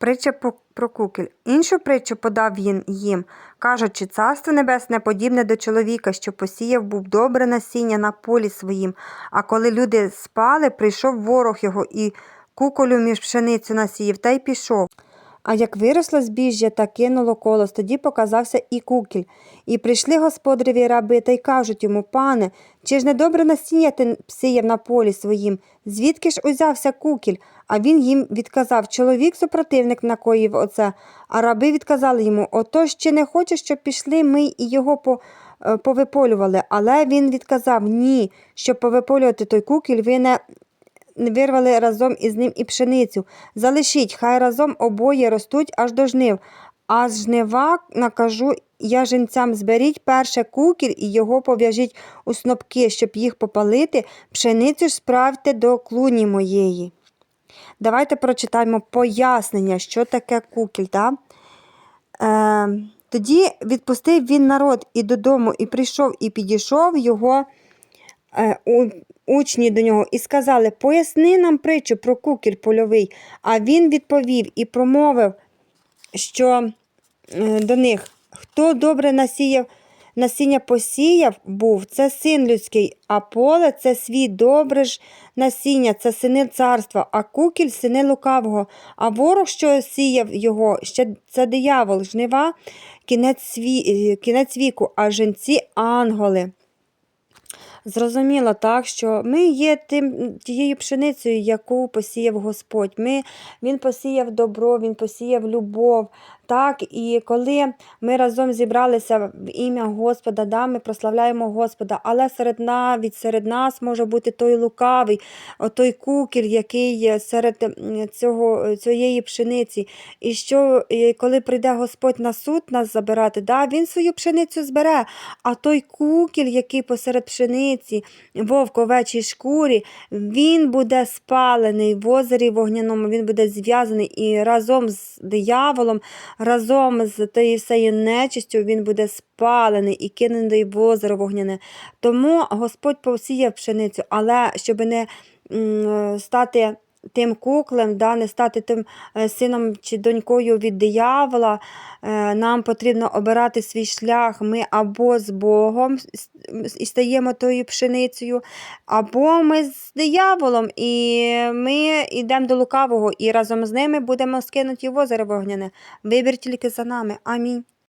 Притча про кукіль. Іншу притчу подав він їм, кажучи, царство небесне подібне до чоловіка, що посіяв був добре насіння на полі своїм. А коли люди спали, прийшов ворог його і куколю між пшеницю насіяв та й пішов. А як виросло збіжжя та кинуло колос, тоді показався і кукіль. І прийшли господареві раби та й кажуть йому, пане, чи ж не добре насіння ти сіяв на полі своїм? Звідки ж узявся кукіль? А він їм відказав, чоловік супротивник накоїв оце. А раби відказали йому, отож чи не хочеш, щоб пішли ми і його по, е, повиполювали? Але він відказав, ні, щоб повиполювати той кукіль, ви не вирвали разом із ним і пшеницю. Залишіть, хай разом обоє ростуть аж до жнив. А з жнива накажу я жінцям зберіть перше кукіль і його пов'яжіть у снопки, щоб їх попалити, пшеницю справте до клуні моєї. Давайте прочитаємо пояснення, що таке кукіль. Да? Е, тоді відпустив він народ і додому, і прийшов, і підійшов його учні до нього і сказали: Поясни нам притчу про кукіль польовий. А він відповів і промовив, що е, до них хто добре насіяв, насіння посіяв, був, це син людський, а поле це світ добре ж насіння, це сини царства, а кукіль сини лукавого, а ворог, що сіяв його, ще це диявол, жнива, кінець, сві, е, кінець віку, а жінці ангели. Зрозуміло так, що ми є тим, тією пшеницею, яку посіяв Господь. Ми, Він посіяв добро, Він посіяв любов. Так, І коли ми разом зібралися в ім'я Господа, да, ми прославляємо Господа, але серед навіть серед нас може бути той лукавий, той кукіль, який серед цього, цієї пшениці. І що коли прийде Господь на суд нас забирати, да, він свою пшеницю збере, а той кукіль, який посеред пшениці, вовк в овечій шкурі, він буде спалений в озері вогняному, він буде зв'язаний і разом з дияволом, разом з тією всею нечистю він буде спалений і кинений в озеро вогняне. Тому Господь посіяв пшеницю, але щоб не стати тим куклем, да, не стати тим е, сином чи донькою від диявола, е, нам потрібно обирати свій шлях. Ми або з Богом і стаємо тою пшеницею, або ми з дияволом, і ми йдемо до лукавого, і разом з ними будемо скинуті в озеро вогняне. Вибір тільки за нами. Амінь.